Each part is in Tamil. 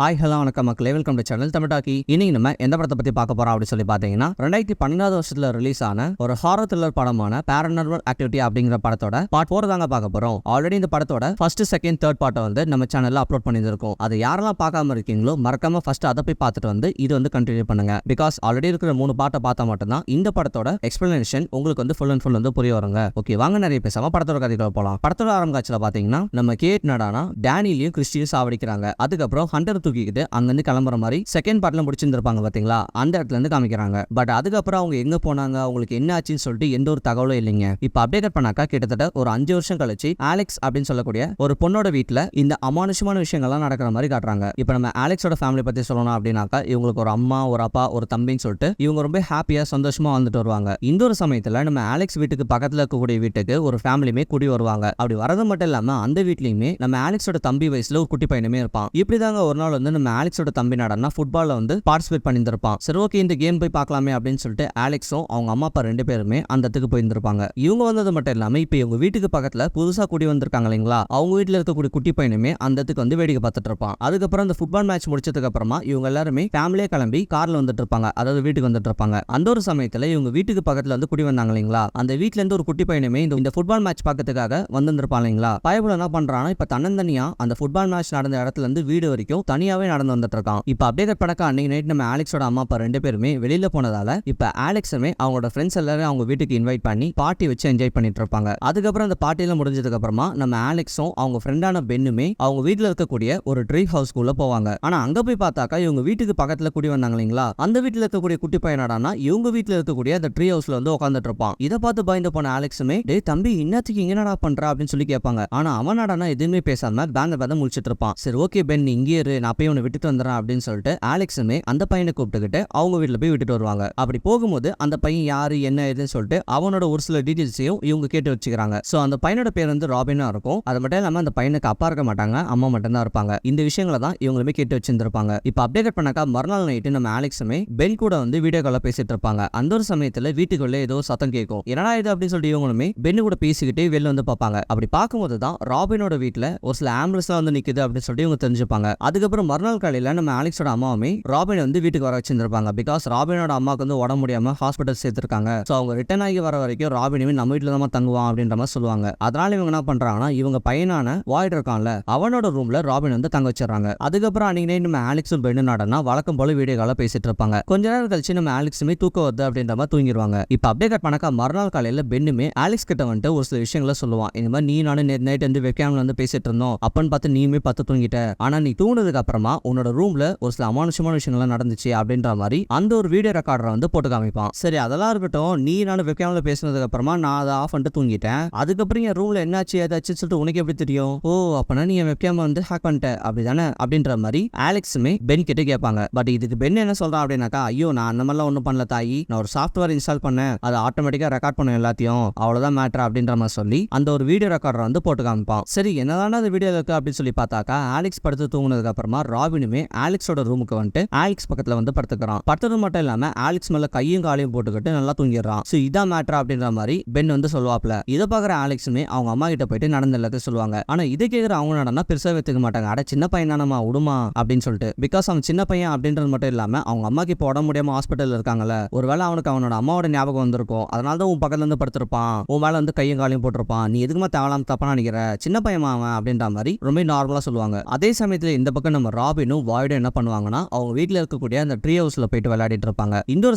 ஹாய் ஹலோ வணக்கம் மக்களே. வெல்கம் டு சேனல் தமிழாக்கி இன்னைக்கு நம்ம எந்த படத்தை பத்தி பார்க்க போறோம் அப்படின்னு சொல்லி பாத்தீங்கன்னா ரெண்டாயிரத்தி பன்னெண்டாவது வருஷத்துல ரிலீஸ் ஆன ஒரு ஹாரர் த்ரில்லர் படமான பேரனர்வல் ஆக்டிவிட்டி அப்படிங்கிற படத்தோட பார்ட் ஃபோர் தாங்க பார்க்க போறோம். ஆல்ரெடி இந்த படத்தோட ஃபர்ஸ்ட் செகண்ட் தேர்ட் பார்ட்டை வந்து நம்ம சேனல்ல அப்லோட் பண்ணியிருக்கோம் அதை யாரெல்லாம் பார்க்காம இருக்கீங்களோ மறக்காம ஃபர்ஸ்ட் அதை போய் பார்த்துட்டு வந்து இது வந்து கண்டினியூ பண்ணுங்க. பிகாஸ் ஆல்ரெடி இருக்கிற மூணு பாட்டை பார்த்தா மட்டும்தான் இந்த படத்தோட எக்ஸ்பிளனேஷன் உங்களுக்கு வந்து ஃபுல் அண்ட் ஃபுல் வந்து புரிய வருங்க. ஓகே வாங்க நிறைய பேசாம படத்தோட கதைகளை போலாம். படத்தோட ஆரம்ப காட்சியில் பாத்தீங்கன்னா நம்ம கேட் நடானா டேனிலையும் கிறிஸ்டியும் சாவடிக்கிறாங்க. அதுக்கப்புறம் ஹண்டர் தூக்கிக்கிட்டு அங்கிருந்து கிளம்புற மாதிரி செகண்ட் பார்ட்ல முடிச்சிருந்திருப்பாங்க பாத்தீங்களா அந்த இடத்துல இருந்து காமிக்கிறாங்க. பட் அதுக்கப்புறம் அவங்க எங்க போனாங்க? அவங்களுக்கு என்ன ஆச்சுன்னு சொல்லிட்டு எந்த ஒரு தகவலும் இல்லைங்க. இப்ப அப்டேட் பண்ணாக்கா கிட்டத்தட்ட ஒரு அஞ்சு வருஷம் கழிச்சு ஆலெக்ஸ் அப்படின்னு சொல்லக்கூடிய ஒரு பொண்ணோட வீட்டில் இந்த அமானுஷமான விஷயங்கள்லாம் நடக்கிற மாதிரி காட்டுறாங்க. இப்ப நம்ம ஆலெக்ஸோட ஃபேமிலி பத்தி சொல்லணும் அப்படின்னாக்கா இவங்களுக்கு ஒரு அம்மா ஒரு அப்பா ஒரு தம்பின்னு சொல்லிட்டு இவங்க ரொம்ப ஹாப்பியா சந்தோஷமா வந்துட்டு வருவாங்க. இந்த ஒரு சமயத்துல நம்ம ஆலெக்ஸ் வீட்டுக்கு பக்கத்துல இருக்கக்கூடிய வீட்டுக்கு ஒரு ஃபேமிலியுமே குடி வருவாங்க. அப்படி வரது மட்டும் இல்லாம அந்த வீட்லயுமே நம்ம ஆலெக்ஸோட தம்பி வயசுல ஒரு குட்டி பையனுமே இருப்பான். இப்படிதாங்க ஒரு நாள் வந்து நம்ம ஆலெக்ஸோட தம்பி நடனா ஃபுட்பாலில் வந்து பார்ட்டிசிபேட் பண்ணியிருந்திருப்பான். சரி ஓகே இந்த கேம் போய் பார்க்கலாமே அப்படின்னு சொல்லிட்டு ஆலெக்ஸும் அவங்க அம்மா அப்பா ரெண்டு பேருமே அந்த இடத்துக்கு போயிருந்திருப்பாங்க. இவங்க வந்தது மட்டும் இல்லாமல் இப்போ இவங்க வீட்டுக்கு பக்கத்தில் புதுசாக குடி வந்திருக்காங்க இல்லைங்களா? அவங்க வீட்டில் இருக்கக்கூடிய குட்டி பையனுமே அந்த இடத்துக்கு வந்து வேடிக்கை பார்த்துட்டு இருப்பான். அதுக்கப்புறம் அந்த ஃபுட்பால் மேட்ச் முடிச்சதுக்கு அப்புறமா இவங்க எல்லாருமே ஃபேமிலியே கிளம்பி காரில் வந்துட்டு இருப்பாங்க. அதாவது வீட்டுக்கு வந்துட்டு இருப்பாங்க. அந்த ஒரு சமயத்தில் இவங்க வீட்டுக்கு பக்கத்தில் வந்து குடி வந்தாங்க இல்லைங்களா? அந்த வீட்டிலேருந்து இருந்து ஒரு குட்டி பையனுமே இந்த இந்த ஃபுட்பால் மேட்ச் பார்க்கறதுக்காக வந்திருப்பான் இல்லைங்களா? பயபுல என்ன பண்ணுறான்னா இப்போ தன்னந்தனியாக அந்த ஃபுட்பால் மேட்ச் நடந்த இடத்துல இருந்து வீடு வரைக்கும் தனியாவே நடந்து வந்துட்டு இருக்கான் இப்ப அப்டேட் படக்க அன்னைக்கு நைட் நம்ம ஆலெக்ஸோட அம்மா அப்பா ரெண்டு பேருமே வெளியில போனதால இப்ப ஆலெக்ஸுமே அவங்களோட ஃப்ரெண்ட்ஸ் எல்லாரும் அவங்க வீட்டுக்கு இன்வைட் பண்ணி பார்ட்டி வச்சு என்ஜாய் பண்ணிட்டு இருப்பாங்க அதுக்கப்புறம் அந்த பார்ட்டியில முடிஞ்சதுக்கு அப்புறமா நம்ம ஆலெக்ஸும் அவங்க ஃப்ரெண்டான பெண்ணுமே அவங்க வீட்டில் இருக்கக்கூடிய ஒரு ட்ரீ ஹவுஸ்க்குள்ள போவாங்க. ஆனா அங்க போய் பார்த்தாக்கா இவங்க வீட்டுக்கு பக்கத்துல குடி வந்தாங்க இல்லைங்களா? அந்த வீட்டில் இருக்கக்கூடிய குட்டி பையனாடானா இவங்க வீட்டில் இருக்கக்கூடிய அந்த ட்ரீ ஹவுஸ்ல வந்து உட்காந்துட்டு இருப்பான் இதை பார்த்து பயந்து போன ஆலெக்ஸுமே டே தம்பி இன்னத்துக்கு என்னடா பண்ற? அப்படின்னு சொல்லி கேட்பாங்க. ஆனா அவனாடானா எதுவுமே பேசாம பேங்க பேத முடிச்சிட்டு இருப்பான் சரி ஓகே பென் இங்கே இரு நான் போய் உன்னை விட்டுட்டு வந்துடுறேன் அப்படின்னு சொல்லிட்டு ஆலெக்ஸுமே அந்த பையனை கூப்பிட்டுக்கிட்டு அவங்க வீட்டில் போய் விட்டுட்டு வருவாங்க. அப்படி போகும்போது அந்த பையன் யாரு என்ன ஏதுன்னு சொல்லிட்டு அவனோட ஒரு சில டீட்டெயில்ஸையும் இவங்க கேட்டு வச்சுக்கிறாங்க. ஸோ அந்த பையனோட பேர் வந்து ராபினா இருக்கும். அது மட்டும் இல்லாமல் அந்த பையனுக்கு அப்பா இருக்க மாட்டாங்க அம்மா மட்டும்தான் இருப்பாங்க. இந்த விஷயங்களை தான் இவங்களுமே கேட்டு வச்சிருந்திருப்பாங்க. இப்போ அப்டேட் பண்ணாக்கா மறுநாள் நைட்டு நம்ம ஆலெக்ஸுமே பென் கூட வந்து வீடியோ காலில் பேசிட்டு இருப்பாங்க. அந்த ஒரு சமயத்தில் வீட்டுக்குள்ளே ஏதோ சத்தம் கேட்கும். என்னடா இது அப்படின்னு சொல்லிட்டு இவங்களுமே பென்னு கூட பேசிக்கிட்டே வெளில வந்து பார்ப்பாங்க. அப்படி பார்க்கும்போது தான் ராபினோட வீட்டில் ஒரு சில ஆம்புலன்ஸ்லாம் வந்து நிற்குது அப்படின்னு சொல்லிட்டு இவங்க தெரிஞ்சுப்பாங்க. அதுக்கப்புறம் மறுநாள் காலையில் நம்ம ஆலிக்ஸோட அம்மாவுமே ராபின் வந்து வீட்டுக்கு வர வச்சிருந்திருப்பாங்க. பிகாஸ் ராபினோட அம்மாவுக்கு வந்து உடம்பு முடியாம ஹாஸ்பிட்டல் சேர்த்திருக்காங்க. ஸோ அவங்க ரிட்டர்ன் ஆகி வர வரைக்கும் ராபினுமே நம்ம வீட்டில் தான் தங்குவான் அப்படின்ற மாதிரி சொல்லுவாங்க. அதனால இவங்க என்ன பண்றாங்கன்னா இவங்க பையனான வாய்ட் இருக்கான்ல அவனோட ரூம்ல ராபின் வந்து தங்க வச்சிடறாங்க. அதுக்கப்புறம் அன்னைக்கு நம்ம ஆலெக்ஸும் பெண்ணு நாடனா வழக்கம் போல வீடியோ கால பேசிட்டு இருப்பாங்க. கொஞ்ச நேரம் கழிச்சு நம்ம ஆலெக்ஸுமே தூக்கம் வருது அப்படின்ற மாதிரி தூங்கிடுவாங்க இப்போ அப்படியே கட் பண்ணக்கா மறுநாள் காலையில பெண்ணுமே ஆலெக்ஸ் கிட்ட வந்துட்டு ஒரு சில விஷயங்களை சொல்லுவான். இந்த மாதிரி நீ நானும் நேற்று நைட் வந்து வெப்கேம்ல வந்து பேசிட்டு இருந்தோம். அப்பன்னு பார்த்து நீயுமே பார்த்து தூங்கிட்ட. ஆனா நீ தூங்கினதுக்கு அப்புறமா உன்னோட ரூம்ல ஒரு சில அமானுஷமான விஷயங்கள்லாம் நடந்துச்சு அப்படின்ற மாதிரி அந்த ஒரு வீடியோ ரெக்கார்டரை வந்து போட்டு காமிப்பான். சரி அதெல்லாம் இருக்கட்டும். நீ நான் வெப்கேமில் பேசினதுக்கு அப்புறமா நான் அதை ஆஃப் பண்ணிட்டு தூங்கிட்டேன். அதுக்கப்புறம் என் ரூம்ல என்னாச்சு? ஏதாச்சும் சொல்லிட்டு உனக்கு எப்படி தெரியும்? ஓ அப்பனா நீ வெப்கேம் வந்து ஹேக் பண்ணிட்ட. அப்படிதானே? அப்படின்ற மாதிரி ஆலெக்ஸுமே பென் கிட்ட கேட்பாங்க. பட் இதுக்கு பென் என்ன சொல்றான் அப்படின்னாக்கா ஐயோ நான் அந்த மாதிரிலாம் ஒன்றும் பண்ணல தாயி. நான் ஒரு சாஃப்ட்வேர் இன்ஸ்டால் பண்ணேன். அதை ஆட்டோமேட்டிக்காக ரெக்கார்ட் பண்ணும் எல்லாத்தையும். அவ்வளோதான் மேட்ரு அப்படின்ற மாதிரி சொல்லி அந்த ஒரு வீடியோ ரெக்கார்டரை வந்து போட்டு காமிப்பான். சரி என்னதான அந்த வீடியோ இருக்கு அப்படின்னு சொல்லி பார்த்தாக்கா ஆலெக்ஸ் படுத்து தூங்கினதுக்கு அப்புறமா ராபினுமே ஆலெக்ஸோட ரூமுக்கு வந்துட்டு ஆலெக்ஸ் பக்கத்துல வந்து படுத்துக்கிறான். படுத்தது மட்டும் இல்லாம ஆலெக்ஸ் மேல கையும் காலையும் போட்டுக்கிட்டு நல்லா தூங்கிடுறான். ஸோ இதான் மேட்ரு அப்படின்ற மாதிரி பென் வந்து சொல்லுவாப்ல. இதை பார்க்குற ஆலெக்ஸுமே அவங்க அம்மா கிட்ட போயிட்டு நடந்த எல்லாத்தையும் சொல்லுவாங்க. ஆனா இதை கேட்குற அவங்க நடந்தா பெருசாக வைத்துக்க மாட்டாங்க. அட சின்ன பையன் தானம்மா விடுமா அப்படின்னு சொல்லிட்டு. பிகாஸ் அவன் சின்ன பையன் அப்படின்றது மட்டும் இல்லாம அவங்க அம்மாக்கு இப்போ உடம்பு முடியாம ஹாஸ்பிட்டல் இருக்காங்கல்ல. ஒருவேளை அவனுக்கு அவனோட அம்மாவோட ஞாபகம் வந்திருக்கும். அதனால தான் உன் பக்கத்துல இருந்து படுத்திருப்பான். உன் மேல வந்து கையும் காலையும் போட்டிருப்பான். நீ எதுக்குமா தேவலாம் தப்பா நினைக்கிற? சின்ன பையன் அவன் அப்படின்ற மாதிரி ரொம்ப நார்மலா சொல்லுவாங்க. அதே சமயத்துல இந்த பக்கம் நம்ம ராபினும் வாய்டும் என்ன பண்ணுவாங்கன்னா அவங்க வீட்டில் இருக்கக்கூடிய அந்த ட்ரீ ஹவுஸில் போயிட்டு விளையாடிட்டு இருப்பாங்க. இந்த ஒரு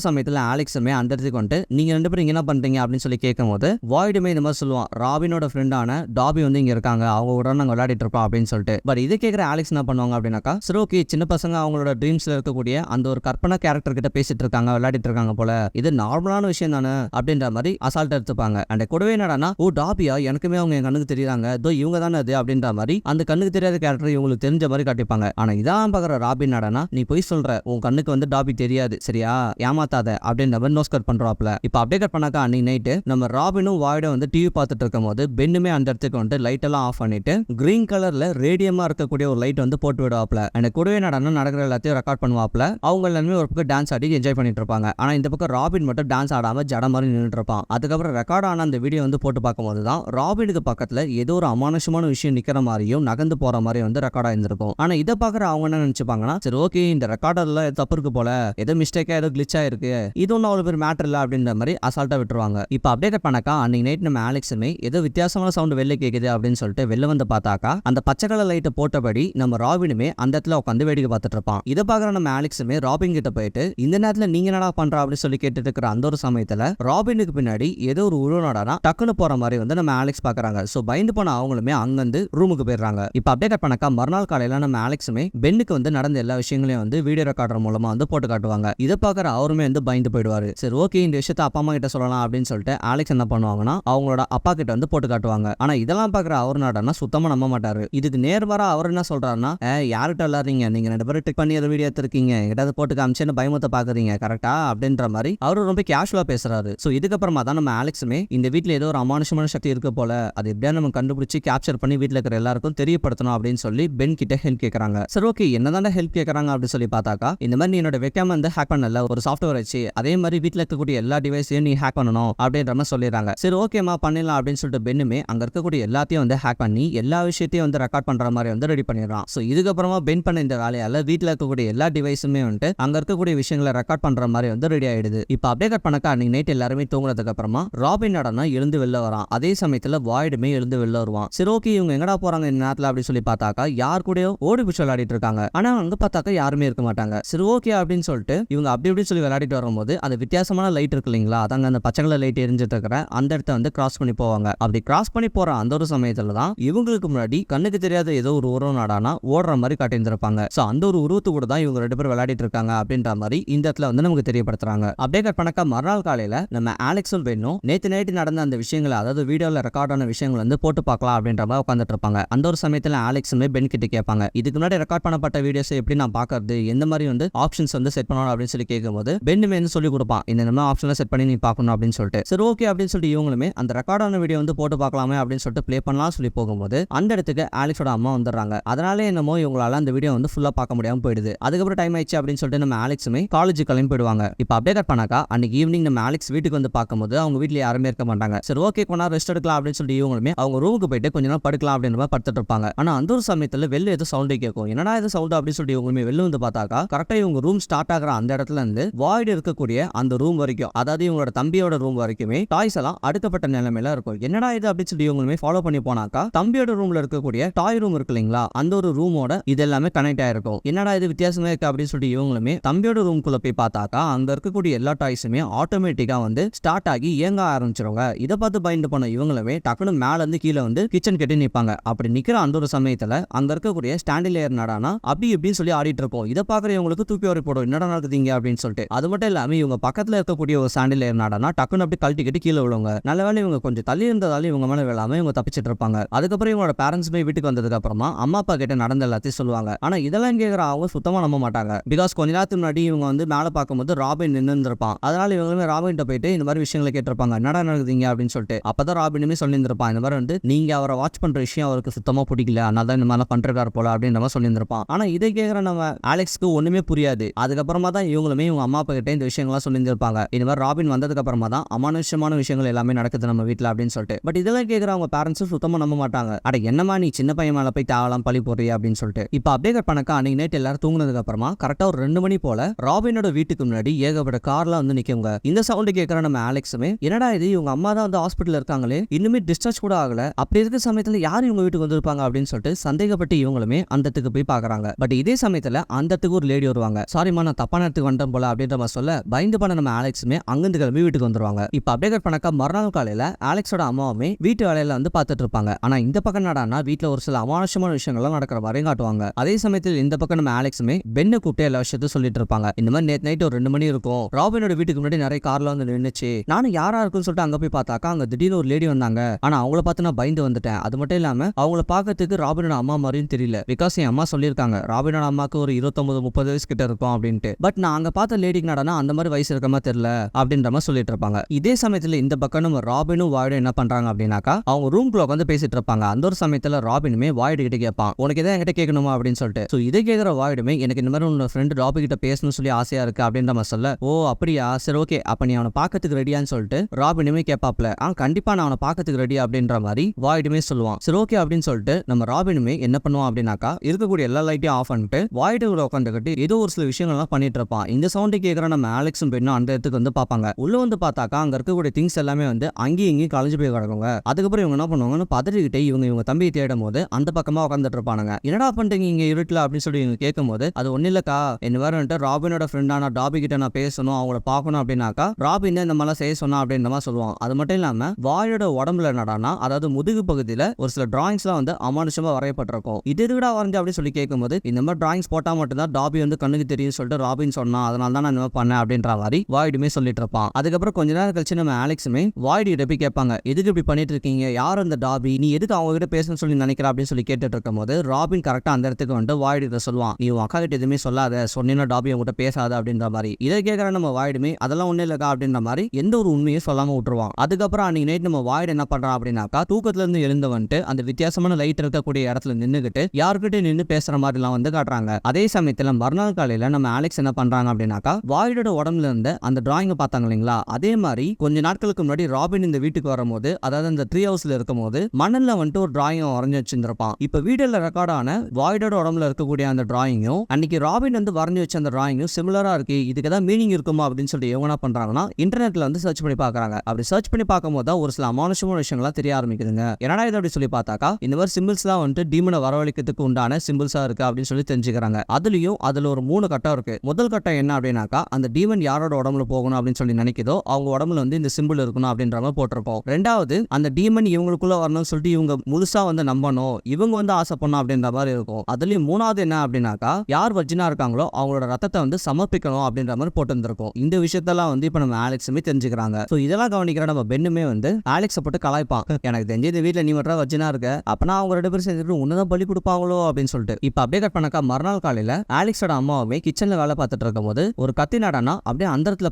ஆலெக்ஸுமே அந்த இடத்துக்கு வந்துட்டு நீங்கள் ரெண்டு பேரும் என்ன பண்ணுறீங்க அப்படின்னு சொல்லி கேட்கும்போது வாய்டுமே இந்த மாதிரி சொல்லுவான். ராபினோட ஃப்ரெண்டான டாபி வந்து இங்கே இருக்காங்க. அவங்க கூட நாங்கள் விளையாடிட்டு இருப்போம் அப்படின்னு சொல்லிட்டு. பட் இதை கேட்குற ஆலெக்ஸ் என்ன பண்ணுவாங்க அப்படின்னாக்கா சரி ஓகே சின்ன பசங்க அவங்களோட ட்ரீம்ஸில் இருக்கக்கூடிய அந்த ஒரு கற்பனை கேரக்டர் கிட்ட பேசிட்டு இருக்காங்க விளையாடிட்டு இருக்காங்க போல. இது நார்மலான விஷயம் தானே? அப்படின்ற மாதிரி அசால்ட் எடுத்துப்பாங்க. அண்ட் கூடவே என்னடானா ஓ டாபியா எனக்குமே அவங்க என் கண்ணுக்கு தெரியுறாங்க. தோ இவங்க தானே அது? அப்படின்ற மாதிரி அந்த கண்ணுக்கு தெரியாத கேரக்டர் இவங்களுக்கு தெரிஞ்ச மாதிரி காட்டிப்பாங்க. ஆனா இதான் பாக்குற ராபின் நடனா நீ போய் சொல்ற உன் கண்ணுக்கு வந்து டாபி தெரியாது சரியா? ஏமாத்தாத அப்படின்னு மாதிரி நோஸ் கட் பண்றாப்ல. இப்போ அப்டேட் கட் பண்ணாக்கா அன்னைக்கு நைட்டு நம்ம ராபினும் வாய்டும் வந்து டிவி பார்த்துட்டு இருக்கும் போது பெண்ணுமே அந்த இடத்துக்கு வந்து லைட் எல்லாம் ஆஃப் பண்ணிட்டு கிரீன் கலர்ல ரேடியமா இருக்கக்கூடிய ஒரு லைட் வந்து போட்டு விடுவாப்ல. அந்த கூடவே நடனம் நடக்கிற எல்லாத்தையும் ரெக்கார்ட் பண்ணுவாப்ல. அவங்க எல்லாருமே ஒரு பக்கம் டான்ஸ் ஆடி என்ஜாய் பண்ணிட்டு இருப்பாங்க. ஆனா இந்த பக்கம் ராபின் மட்டும் டான்ஸ் ஆடாம ஜட மாதிரி நின்றுட்டு இருப்பான். அதுக்கப்புறம் ரெக்கார்ட் ஆன அந்த வீடியோ வந்து போட்டு பார்க்கும்போது தான் ராபினுக்கு பக்கத்துல ஏதோ ஒரு அமானுஷமான விஷயம் நிக்கிற மாதிரியும் நகர்ந்து போற மாதிரியும் வந்து ரெக்கார்ட் ஆயிருந்திருக்கும். ஆனா இதை பார்க்க பார்க்குற பாக்குற அவங்க என்ன நினைச்சுப்பாங்கன்னா சரி ஓகே இந்த ரெக்கார்டர்ல தப்பு இருக்கு போல ஏதோ மிஸ்டேக்கா ஏதோ கிளிச் ஆயிருக்கு இது ஒன்றும் அவ்வளோ பேர் மேட்டர் இல்லை அப்படின்ற மாதிரி அசால்ட்டா விட்டுருவாங்க. இப்போ அப்டேட் பண்ணக்கா அன்னைக்கு நைட் நம்ம ஆலெக்ஸுமே ஏதோ வித்தியாசமான சவுண்ட் வெளில கேக்குது அப்படின்னு சொல்லிட்டு வெளில வந்து பார்த்தாக்கா அந்த பச்சை கலர் லைட்டை போட்டபடி நம்ம ராபினுமே அந்த இடத்துல உட்காந்து வேடிக்கை பார்த்துட்டு இருப்பான். இதை பார்க்குற நம்ம ஆலெக்ஸுமே ராபின் கிட்ட போயிட்டு இந்த நேரத்தில் நீங்க என்னடா பண்ற அப்படின்னு சொல்லி கேட்டுட்டு இருக்கிற அந்த ஒரு சமயத்துல ராபினுக்கு பின்னாடி ஏதோ ஒரு உருவனாடா டக்குன்னு போற மாதிரி வந்து நம்ம ஆலெக்ஸ் பாக்குறாங்க ஸோ பயந்து போன அவங்களுமே அங்கிருந்து ரூமுக்கு போயிடுறாங்க. இப்போ அப்டேட் பண்ணக்கா மறுநாள் காலையில நம்ம ஆலெக்ஸுமே பென்னுக்கு வந்து நடந்த எல்லா விஷயங்களையும் வந்து வீடியோ ரெக்கார்டர் மூலமா வந்து போட்டு காட்டுவாங்க. இதை பார்க்குற அவருமே வந்து பயந்து போயிடுவாரு. சரி ஓகே இந்த விஷயத்த அப்பா அம்மா கிட்ட சொல்லலாம் அப்படின்னு சொல்லிட்டு ஆலெக்ஸ் என்ன பண்ணுவாங்கன்னா அவங்களோட அப்பா கிட்ட வந்து போட்டு காட்டுவாங்க. ஆனா இதெல்லாம் பார்க்குற அவர் நாடனா சுத்தமா நம்ப மாட்டாரு. இதுக்கு நேர்மாறா அவர் என்ன சொல்றாருன்னா யார்கிட்ட விளாடுறீங்க நீங்க ரெண்டு பேரும் டிக் பண்ணி வீடியோ எடுத்திருக்கீங்க. எங்கிட்ட போட்டு காமிச்சுன்னு பயமுத்த பாக்குறீங்க கரெக்டா அப்படின்ற மாதிரி அவரு ரொம்ப கேஷுவலா பேசுறாரு. ஸோ இதுக்கப்புறமா தான் நம்ம ஆலெக்ஸுமே இந்த வீட்டில் ஏதோ ஒரு அமானுஷமான சக்தி இருக்கு போல அது எப்படியா நம்ம கண்டுபிடிச்சு கேப்சர் பண்ணி வீட்டில் இருக்கிற எல்லாருக்கும் தெரியப்படுத்தணும் அப்படின்னு சொல்லி பென் கிட்ட ஹெல்ப் கேட்கறாங்க சரி ஓகே என்னதான் ஹெல்ப் கேட்கறாங்க அப்படின்னு சொல்லி பார்த்தாக்கா இந்த மாதிரி நீ என்னோட வெக்காம வந்து ஹேக் பண்ணல ஒரு சாஃப்ட்வேர் வச்சு அதே மாதிரி வீட்டில் இருக்கக்கூடிய எல்லா டிவைஸையும் நீ ஹேக் பண்ணணும் அப்படின்ற மாதிரி சொல்லிடுறாங்க. சரி ஓகேமா பண்ணிடலாம் அப்படின்னு சொல்லிட்டு பெண்ணுமே அங்க இருக்கக்கூடிய எல்லாத்தையும் வந்து ஹேக் பண்ணி எல்லா விஷயத்தையும் வந்து ரெக்கார்ட் பண்ற மாதிரி வந்து ரெடி பண்ணிடுறான். ஸோ இதுக்கப்புறமா பென் பண்ண இந்த வேலையால வீட்டில் இருக்கக்கூடிய எல்லா டிவைஸுமே வந்துட்டு அங்க இருக்கக்கூடிய விஷயங்களை ரெக்கார்ட் பண்ற மாதிரி வந்து ரெடி ஆயிடுது. இப்போ அப்டேட் பண்ணக்கா அன்னைக்கு நைட் எல்லாருமே தூங்குனதுக்கு அப்புறமா ராபின் நடனா எழுந்து வெளில வரான். அதே சமயத்துல வாய்டுமே எழுந்து வெளில வருவான். சரி ஓகே இவங்க எங்கடா போறாங்க இந்த நேரத்துல அப்படின்னு சொல்லி பார்த்தாக்கா யார் கூடயோ ஓடி பிடிச்ச விளையாடிட்டு இருக்காங்க ஆனா அங்க பார்த்தாக்கா யாருமே இருக்க மாட்டாங்க. சரி ஓகே அப்படின்னு சொல்லிட்டு இவங்க அப்படி இப்படி சொல்லி விளையாடிட்டு வரும்போது அந்த வித்தியாசமான லைட் இருக்கு இல்லைங்களா? அதாங்க அந்த பச்சை கலர் லைட் எரிஞ்சிட்டு இருக்கிற அந்த இடத்த வந்து கிராஸ் பண்ணி போவாங்க. அப்படி கிராஸ் பண்ணி போற அந்த ஒரு சமயத்துல தான் இவங்களுக்கு முன்னாடி கண்ணுக்கு தெரியாத ஏதோ ஒரு உருவம் நாடானா ஓடுற மாதிரி காட்டியிருந்திருப்பாங்க. சோ அந்த ஒரு உருவத்து கூட தான் இவங்க ரெண்டு பேரும் விளையாடிட்டு இருக்காங்க அப்படின்ற மாதிரி இந்த இடத்துல வந்து நமக்கு தெரியப்படுத்துறாங்க. அப்படியே கட் பண்ணக்கா மறுநாள் காலையில நம்ம ஆலெக்ஸும் வேணும் நேத்து நைட்டு நடந்த அந்த விஷயங்களை அதாவது வீடியோல ரெக்கார்டான விஷயங்கள் வந்து போட்டு பார்க்கலாம் அப்படின்ற மாதிரி உட்காந்துட்டு இருப்பாங்க. அந்த ஒரு சமயத்துல ஆலெக்ஸுமே பென் கிட்ட கேட்பாங்க. இதுக்கு முன்னாடி ரெக்கார்ட் பண்ணப்பட்ட வீடியோஸ் எப்படி நான் பார்க்கறது? எந்த மாதிரி வந்து ஆப்ஷன்ஸ் வந்து செட் பண்ணணும் அப்படின்னு சொல்லி கேட்கும்போது பென்னுமே வந்து சொல்லி கொடுப்பான். இந்த மாதிரி ஆப்ஷன்ல செட் பண்ணி நீ பார்க்கணும் அப்படின்னு சொல்லிட்டு. சரி ஓகே அப்படின்னு சொல்லிட்டு இவங்களுமே அந்த ரெக்கார்டான வீடியோ வந்து போட்டு பார்க்கலாமே அப்படின்னு சொல்லிட்டு ப்ளே பண்ணலாம் சொல்லி போகும்போது அந்த இடத்துக்கு ஆலெக்ஸோட அம்மா வந்துடுறாங்க. அதனாலே என்னமோ இவங்களால அந்த வீடியோ வந்து ஃபுல்லா பார்க்க முடியாம போயிடுது. அதுக்கப்புறம் டைம் ஆயிடுச்சு அப்படின்னு சொல்லிட்டு நம்ம ஆலெக்ஸுமே காலேஜ் கிளம்பி போயிடுவாங்க. இப்போ அப்டேட் பண்ணாக்கா அன்னைக்கு ஈவினிங் நம்ம ஆலெக்ஸ் வீட்டுக்கு வந்து பார்க்கும்போது அவங்க வீட்டில் யாருமே இருக்க மாட்டாங்க. சரி ஓகே கொண்டா ரெஸ்ட் எடுக்கலாம் அப்படின்னு சொல்லிட்டு இவங்களுமே அவங்க ரூமுக்கு போயிட்டு கொஞ்ச நாள் படுக்கலாம் அப்படின்ற மாதிரி படுத்துட்டு இருப்பாங்க. ஆனா அந்த ஒரு சமயத்துல வெளில ஏதோ சவுண்டே கேட்கும் என்னடா இது சவுண்ட் அப்படின்னு சொல்லிட்டு இவங்களுமே வெளில வந்து பார்த்தாக்கா கரெக்டா இவங்க ரூம் ஸ்டார்ட் ஆகிற அந்த இடத்துல இருந்து வாய்டு இருக்கக்கூடிய அந்த ரூம் வரைக்கும் அதாவது இவங்களோட தம்பியோட ரூம் வரைக்குமே டாய்ஸ் எல்லாம் அடுக்கப்பட்ட நிலைமையில இருக்கும். என்னடா இது அப்படின்னு சொல்லி இவங்களுமே ஃபாலோ பண்ணி போனாக்கா தம்பியோட ரூம்ல இருக்கக்கூடிய டாய் ரூம் இருக்கு இல்லைங்களா அந்த ஒரு ரூமோட இது எல்லாமே கனெக்ட் ஆயிருக்கும். என்னடா இது வித்தியாசமா இருக்கு அப்படின்னு சொல்லிட்டு இவங்களுமே தம்பியோட ரூம்குள்ள போய் பார்த்தாக்கா அங்க இருக்கக்கூடிய எல்லா டாய்ஸுமே ஆட்டோமேட்டிக்கா வந்து ஸ்டார்ட் ஆகி இயங்க ஆரம்பிச்சிருவாங்க. இதை பார்த்து பயந்து போன இவங்களுமே டக்குனு மேல இருந்து கீழே வந்து கிச்சன் கட்டி நிற்பாங்க அப்படி நிக்கிற அந்த ஒரு சமயத்துல அங்க இருக்கக்கூடிய ஸ்டாண்டில் ஏர் என்னடானா அப்படி இப்படின்னு சொல்லி ஆடிட்டு இருக்கோம் இதை பார்க்குற இவங்களுக்கு தூக்கி வரை போடும். என்னடா நடக்குதுங்க அப்படின்னு சொல்லிட்டு. அது மட்டும் இல்லாம இவங்க பக்கத்துல இருக்கக்கூடிய ஒரு சாண்டில் ஏர் டக்குன்னு டக்குனு அப்படி கழட்டி கட்டி கீழே விழுங்க நல்ல வேலை இவங்க கொஞ்சம் தள்ளி இருந்ததால இவங்க மேல விழாம இவங்க தப்பிச்சிட்டு இருப்பாங்க. அதுக்கப்புறம் இவங்களோட பேரண்ட்ஸ் போய் வீட்டுக்கு வந்ததுக்கு அப்புறமா அம்மா அப்பா கிட்ட நடந்த எல்லாத்தையும் சொல்லுவாங்க. ஆனா இதெல்லாம் கேட்குற அவங்க சுத்தமா நம்ப மாட்டாங்க. பிகாஸ் கொஞ்ச நேரத்துக்கு முன்னாடி இவங்க வந்து மேல பார்க்கும்போது ராபின் நின்று இருந்திருப்பான். அதனால இவங்களுமே ராபின்ட்ட போயிட்டு இந்த மாதிரி விஷயங்களை கேட்டிருப்பாங்க. என்னடா நடக்குதுங்க? அப்படின்னு சொல்லிட்டு. அப்பதான் ராபினுமே சொல்லியிருந்திருப்பான். இந்த மாதிரி வந்து நீங்க அவரை வாட்ச் பண்ற விஷயம் அவருக்கு சுத்தமா பிடிக்கல. அதனால தான் இந்த மாதிரிலாம் பண்றாரு போல அப்படின்ற மாதிரி இருந்திருப்பான். ஆனா இதை கேட்குற நம்ம ஆலெக்ஸ்க்கு ஒண்ணுமே புரியாது. அதுக்கப்புறமா தான் இவங்களுமே இவங்க அம்மா அப்பா கிட்ட இந்த விஷயங்கள்லாம் சொல்லியிருந்திருப்பாங்க. இந்த மாதிரி ராபின் வந்ததுக்கு அப்புறமா தான் அமானுஷமான விஷயங்கள் எல்லாமே நடக்குது நம்ம வீட்டில் அப்படின்னு சொல்லிட்டு. பட் இதெல்லாம் கேட்குற அவங்க பேரண்ட்ஸும் சுத்தமா நம்ப மாட்டாங்க. அட என்னமா நீ சின்ன பையன் மேல போய் தேவலாம் பழி போடுறியா அப்படின்னு சொல்லிட்டு. இப்போ அப்படியே பணக்கா பண்ணக்கா அன்னைக்கு நைட் எல்லாரும் தூங்குனதுக்கு அப்புறமா கரெக்டா ஒரு ரெண்டு மணி போல ராபினோட வீட்டுக்கு முன்னாடி ஏகப்பட்ட கார்லாம் வந்து நிக்குங்க. இந்த சவுண்டு கேட்குற நம்ம ஆலெக்ஸுமே என்னடா இது? இவங்க அம்மா தான் வந்து ஹாஸ்பிட்டல் இருக்காங்களே? இன்னுமே டிஸ்சார்ஜ் கூட ஆகல. அப்படி இருக்க சமயத்துல யார் இவங்க வீட்டுக்கு வந்திருப்பாங்க? அப்படின்னு சொல்லிட்டு சந்தேகப்பட்டு இவங்களுமே அந்த இடத்துக்கு போய் பாக்குறாங்க பட் இதே சமயத்துல அந்த இடத்துக்கு ஒரு லேடி வருவாங்க. சாரிமா நான் தப்பான இடத்துக்கு வந்தேன் போல அப்படின்ற மாதிரி சொல்ல பயந்து பண்ண நம்ம ஆலெக்ஸுமே அங்கிருந்து கிளம்பி வீட்டுக்கு வந்துருவாங்க. இப்ப அப்டேகர் கட் பண்ணக்கா மறுநாள் காலையில ஆலெக்ஸோட அம்மாவுமே வீட்டு வேலையில வந்து பார்த்துட்டு இருப்பாங்க. ஆனா இந்த பக்கம் நடானா வீட்டுல ஒரு சில அமானுஷமான விஷயங்கள்லாம் நடக்கிற வரையும் காட்டுவாங்க. அதே சமயத்தில் இந்த பக்கம் நம்ம ஆலெக்ஸுமே பெண்ணை கூப்பிட்டு எல்லா விஷயத்தையும் சொல்லிட்டு இருப்பாங்க. இந்த மாதிரி நேற்று நைட் ஒரு ரெண்டு மணி இருக்கும். ராபினோட வீட்டுக்கு முன்னாடி நிறைய கார்ல வந்து நின்னுச்சு. நானும் யாரா இருக்குன்னு சொல்லிட்டு அங்க போய் பார்த்தாக்கா அங்க திடீர்னு ஒரு லேடி வந்தாங்க. ஆனா அவங்கள பார்த்து நான் பயந்து வந்துட்டேன். அது மட்டும் இல்லாம அவங்கள பார்க்கறதுக்கு ராபினோட அம்மா மாதிரியும் தெரியல. பிகாஸ் என் அம்மா சொல்லியிருக்காங்க. ராபினோட அம்மாக்கு ஒரு இருபத்தொன்பது முப்பது வயசு கிட்ட இருக்கும் அப்படின்ட்டு. பட் நான் அங்க பார்த்த லேடிக்கு நடனா அந்த மாதிரி வயசு இருக்க மாதிரி தெரியல அப்படின்ற மாதிரி சொல்லிட்டு இருப்பாங்க. இதே சமயத்துல இந்த பக்கம் நம்ம ராபினும் வாய்டும் என்ன பண்றாங்க அப்படின்னாக்கா அவங்க ரூம்குள்ள உட்காந்து பேசிட்டு இருப்பாங்க. அந்த ஒரு சமயத்துல ராபினுமே வாய்டு கிட்ட கேட்பான். உனக்கு எதாவது என்கிட்ட கேட்கணுமா அப்படின்னு சொல்லிட்டு. ஸோ இதை கேட்குற வாய்டுமே எனக்கு இந்த மாதிரி உன்னோட ஃப்ரெண்டு ராபி கிட்ட பேசணும்னு சொல்லி ஆசையா இருக்கு அப்படின்ற மாதிரி சொல்ல ஓ அப்படியா? சரி ஓகே அப்ப நீ அவனை பார்க்கறதுக்கு ரெடியான்னு சொல்லிட்டு ராபினுமே கேட்பாப்ல. ஆ கண்டிப்பா நான் அவனை பார்க்கறதுக்கு ரெடி அப்படின்ற மாதிரி வாய்டுமே சொல்லுவான். சரி ஓகே அப்படின்னு சொல்லிட்டு நம்ம ராபினுமே என்ன பண்ணுவான் அப்படின்னாக்கா இருக்க இருக்கக்கூடிய எல்லா லைட்டையும் ஆஃப் பண்ணிட்டு வாய்டுக்குள்ள உட்காந்துக்கிட்டு ஏதோ ஒரு சில விஷயங்கள்லாம் பண்ணிட்டு இருப்பான். இந்த சவுண்டு கேட்குற நம்ம ஆலெக்ஸும் பெண்ணும் அந்த இடத்துக்கு வந்து பார்ப்பாங்க. உள்ள வந்து பார்த்தாக்கா அங்க இருக்கக்கூடிய திங்ஸ் எல்லாமே வந்து அங்கேயும் இங்கேயும் கலைஞ்சு போய் கிடக்குங்க. அதுக்கப்புறம் இவங்க என்ன பண்ணுவாங்கன்னு பதறிக்கிட்டே இவங்க இவங்க தம்பியை தேடும் போது அந்த பக்கமா உட்காந்துட்டு இருப்பானுங்க. என்னடா பண்றீங்க? இங்க இருட்டில்? அப்படின்னு சொல்லி இவங்க கேட்கும் போது அது ஒன்னும் இல்லக்கா. என்ன வேற வந்துட்டு ராபினோட ஃப்ரெண்டான டாபி கிட்ட நான் பேசணும். அவங்கள பார்க்கணும் அப்படின்னாக்கா ராபின் இந்த மாதிரிலாம் செய்ய சொன்னா அப்படின்ற மாதிரி சொல்லுவாங்க அது மட்டும் இல்லாம வாயோட உடம்புல என்னடானா அதாவது முதுகு பகுதியில ஒரு சில டிராயிங்ஸ்லாம் வந்து அமானுஷமா வரையப்பட்டிருக்கும். இது எதுக்குடா வரைஞ்சு? அப்படின்னு சொல்லி கேட்கும்போது இந்த மாதிரி டிராயிங்ஸ் போட்டா மட்டும்தான் டாபி வந்து கண்ணுக்கு தெரியும் சொல்லிட்டு ராபின் சொன்னான். அதனால தான் நான் இந்த மாதிரி பண்ணேன் அப்படின்ற மாதிரி வாய்டுமே சொல்லிட்டு இருப்பான். அதுக்கப்புறம் கொஞ்ச நேரம் கழிச்சு நம்ம ஆலெக்ஸுமே வாய்டு கிட்ட போய் கேட்பாங்க எதுக்கு இப்படி பண்ணிட்டு இருக்கீங்க? யார் அந்த டாபி? நீ எதுக்கு அவங்க கிட்ட பேசணும்னு சொல்லி நினைக்கிற? அப்படின்னு சொல்லி கேட்டுட்டு இருக்கும்போது ராபின் கரெக்டா அந்த இடத்துக்கு வந்துட்டு வாய்டு கிட்ட சொல்லுவான் நீ உன் அக்கா கிட்ட எதுவுமே சொல்லாத சொன்னீங்கன்னா டாபி உங்ககிட்ட பேசாத அப்படின்ற மாதிரி. இதை கேட்கற நம்ம வாய்டுமே அதெல்லாம் ஒண்ணு இல்லக்கா அப்படின்ற மாதிரி எந்த ஒரு உண்மையும் சொல்லாம விட்டுருவான். அதுக்கப்புறம் அன்னைக்கு நைட் நம்ம வாய்டு என்ன பண்றான் அப்படின்னாக்கா தூக்கத்துல இருந்து எழுந்து வந்துட்டு அந்த வித்தியாசமான லைட் இருக்கக்கூடிய இடத்துல நின்னுகிட்டு யாருக்கிட்ட நின்று பேசுற மாதிரிலாம் வந்து காட்டுறாங்க. அதே சமயத்துல மறுநாள் காலையில நம்ம ஆலெக்ஸ் என்ன பண்றாங்க அப்படின்னாக்கா வாய்டோட உடம்புல இருந்த அந்த டிராயிங்கை பார்த்தாங்க இல்லைங்களா? அதே மாதிரி கொஞ்ச நாட்களுக்கு முன்னாடி ராபின் இந்த வீட்டுக்கு வரும்போது அதாவது அந்த ட்ரீ ஹவுஸ்ல இருக்கும்போது மணல்ல வந்துட்டு ஒரு டிராயிங் வரைஞ்சு வச்சிருந்திருப்பான். இப்ப வீடியோல ரெக்கார்டான வாய்டோட உடம்புல இருக்கக்கூடிய அந்த டிராயிங்கும் அன்னைக்கு ராபின் வந்து வரைஞ்சு வச்ச அந்த டிராயிங்கும் சிமிலரா இருக்கு. இதுக்கு ஏதாவது மீனிங் இருக்குமா அப்படின்னு சொல்லி இவங்க பண்றாங்கன்னா இன்டர்நெட்ல வந்து சர்ச் பண்ணி பாக்குறாங்க அப்படி சர்ச் பண்ணி பார்க்கும்போது தான் ஒரு சில அமானுஷமான விஷயங்கள்லாம் தெரிய ஆரம்பிக்குதுங்க. என்னடா இது அப்படி சொல்லி பார்த்தாக்கா இந்த மாதிரி சிம்பிள்ஸ்லாம் வந்துட்டு டீமனை வரவழைக்கிறதுக்கு உண்டான சிம்பிள்ஸா இருக்குது அப்படின்னு சொல்லி தெரிஞ்சுக்கிறாங்க. அதுலயும் அதுல ஒரு மூணு கட்டம் இருக்கு. முதல் கட்டம் என்ன அப்படின்னாக்கா அந்த டீமன் யாரோட உடம்புல போகணும் அப்படின்னு சொல்லி நினைக்குதோ அவங்க உடம்புல வந்து இந்த சிம்பிள் இருக்கணும் அப்படின்ற மாதிரி போட்டிருப்போம். ரெண்டாவது அந்த டீமன் இவங்களுக்குள்ள வரணும்னு சொல்லிட்டு இவங்க முழுசா வந்து நம்பணும். இவங்க வந்து ஆசைப்படணும் அப்படின்ற மாதிரி இருக்கும். அதுலயும் மூணாவது என்ன அப்படின்னாக்கா யார் வர்ஜினா இருக்காங்களோ அவங்களோட ரத்தத்தை வந்து சமர்ப்பிக்கணும் அப்படின்ற மாதிரி போட்டிருந்திருக்கும். இந்த விஷயத்தெல்லாம் வந்து இப்போ நம்ம ஆலெக்ஸுமே தெரிஞ்சுக்கிறாங்க. ஸோ இதெல்லாம் கவனிக்கிற நம்ம பெண்ணுமே வந்து ஆலெக்ஸை போட்டு கலாய்ப்பான். எனக்கு தெரிஞ்சு இந்த வீட்டில் நீ மட்டும் வர்ஜினா இருக்க. அப்பனா அவங்க ரெண்டு பேரும் சேர்ந்துட்டு உன்னதான் பலி கொடுப்பாங்களோ? அப்படின்னு சொல்லிட்டு. இப்போ அப்படியே கட் பண்ணாக்கா மறுநாள் காலையில ஆலெக்ஸோட அம்மாவுமே கிச்சன்ல வேலை பார்த்துட்டு இருக்கும் போது ஒரு கத்தி நாடானா அப்படியே அந்த இடத்துல